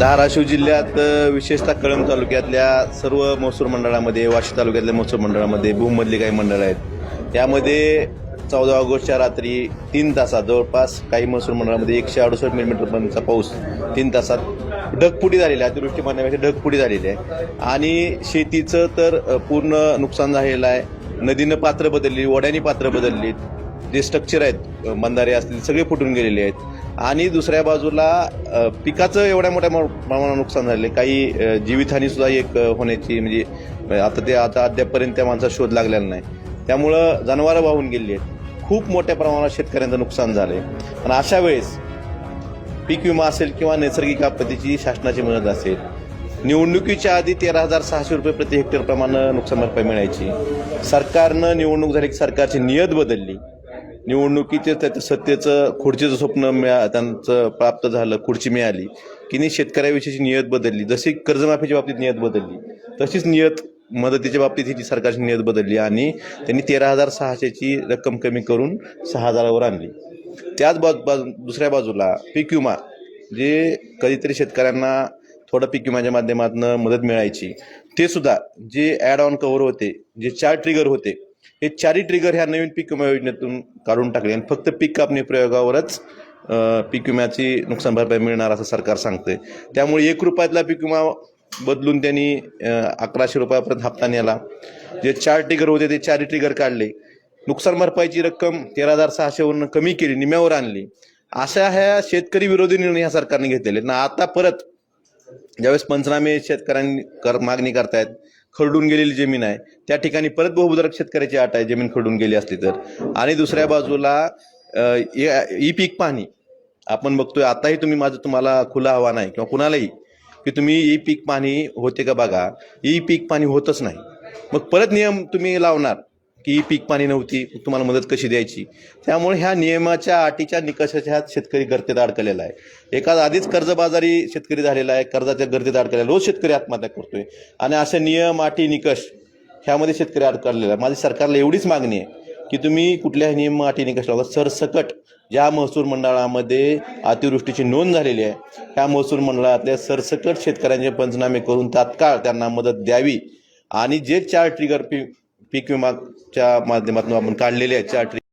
धाराशिव जिल्ह्यात विशेषतः कळंब तालुक्यातल्या सर्व महसूल मंडळामध्ये वाशी तालुक्यातल्या महसूल मंडळामध्ये भूममधली काही मंडळं आहेत. त्यामध्ये चौदा ऑगस्टच्या रात्री तीन तासात जवळपास काही महसूल मंडळामध्ये एकशे अडुसष्ट मिलीमीटरपर्यंतचा पाऊस तीन तासात ढगपुटी झालेली आहे. अतिवृष्टी म्हणण्यापेक्षा ढगपुटी झालेली आहे. आणि शेतीचं तर पूर्ण नुकसान झालेलं आहे. नदीनं पात्र बदलली ओढ्यानी पात्र बदलली जे स्ट्रक्चर आहेत मंदारे असतील सगळे फुटून गेलेले आहेत. आणि दुसऱ्या बाजूला पिकाचं एवढ्या मोठ्या मो- प्रमाणात नुकसान झालेलं काही जीवितहानी सुद्धा एक होण्याची म्हणजे आता ते आता अद्यापपर्यंत त्या माणसाचा शोध लागलेला नाही. त्यामुळं जनावरं वाहून गेलेली आहेत. खूप मोठ्या प्रमाणात शेतकऱ्यांचं नुकसान झालंय. आणि अशा वेळेस पीक विमा असेल किंवा नैसर्गिक आपत्तीची शासनाची मदत असेल निवडणुकीच्या आधी तेरा हजार सहाशे रुपये प्रति हेक्टर प्रमाणे नुकसान भरपाई मिळायची. सरकारनं निवडणूक झाली की सरकारची नियत बदलली. निवडणुकीचे त्याचं सत्तेचं खुर्चीचं स्वप्न मिळा त्यांचं प्राप्त झालं खुर्ची मिळाली की नाही शेतकऱ्याविषयीची नियत बदलली जशी कर्जमाफीच्या बाबतीत नियत बदलली तशीच नियत मदतीच्या बाबतीत ही सरकारची नियत बदलली आणि त्यांनी तेरा हजार सहाशेची रक्कम कमी करून सहा हजारावर आणली. त्याच बाजू बाजू दुसऱ्या बाजूला पीक विमा जे कधीतरी शेतकऱ्यांना थोडं पीक विम्याच्या माध्यमातून मदत मिळायची ते सुद्धा जे ॲड ऑन कव्हर होते जे चार ट्रिगर होते हे चारी ट्रिगर ह्या नवीन पीक विमा योजनेतून काढून टाकले. आणि फक्त पीक कापणी प्रयोगावरच पीक विम्याची नुकसान भरपाई मिळणार असं सरकार सांगते त्यामुळे एक रुपयातला पीक विमा बदलून त्यांनी अकराशे रुपयापर्यंत हप्ता नेला. जे चार ट्रिगर होते ते चारी ट्रिगर काढले. नुकसान भरपाईची रक्कम तेरा हजार सहाशेवरून कमी केली निम्यावर आणली. अशा ह्या शेतकरी विरोधी निर्णय ह्या सरकारने घेतलेले ना आता परत ज्यावेळेस पंचनामे शेतकऱ्यांनी कर मागणी करतायत खरडून गेलेली जमीन आहे त्या ठिकाणी परत बहुभुधारक शेतकऱ्याची आट आहे जमीन खरडून गेली असली तर. आणि दुसऱ्या बाजूला ई पीक पाहणी. आपण बघतोय आताही तुम्ही माझं तुम्हाला खुला हवा नाही किंवा कुणालाही की तुम्ही ई पीक पाहणी होते का बघा? ई पीक पाणी होतच नाही. मग परत नियम तुम्ही लावणार. की पीक पाणी नव्हती तुम्हाला मदत कशी द्यायची? त्यामुळे ह्या नियमाच्या अटीच्या निकषाच्या शेतकरी गर्तेत अडकलेला आहे. एखादा आधीच कर्जबाजारी शेतकरी झालेला आहे कर्जाच्या गर्दीत अडकलेला आहे. रोज शेतकरी आत्महत्या करतोय. आणि असे नियम अटी निकष ह्यामध्ये शेतकरी अडकलेला आहे. माझी सरकारला एवढीच मागणी आहे की तुम्ही कुठल्याही नियम अटी निकष लावा. सरसकट ज्या महसूल मंडळामध्ये अतिवृष्टीची नोंद झालेली आहे त्या महसूल मंडळातल्या सरसकट शेतकऱ्यांचे पंचनामे करून तात्काळ त्यांना मदत द्यावी. आणि जे चार ट्रिगर पी पीक विमाच्या माध्यमातून आपण काढलेले आहेत चार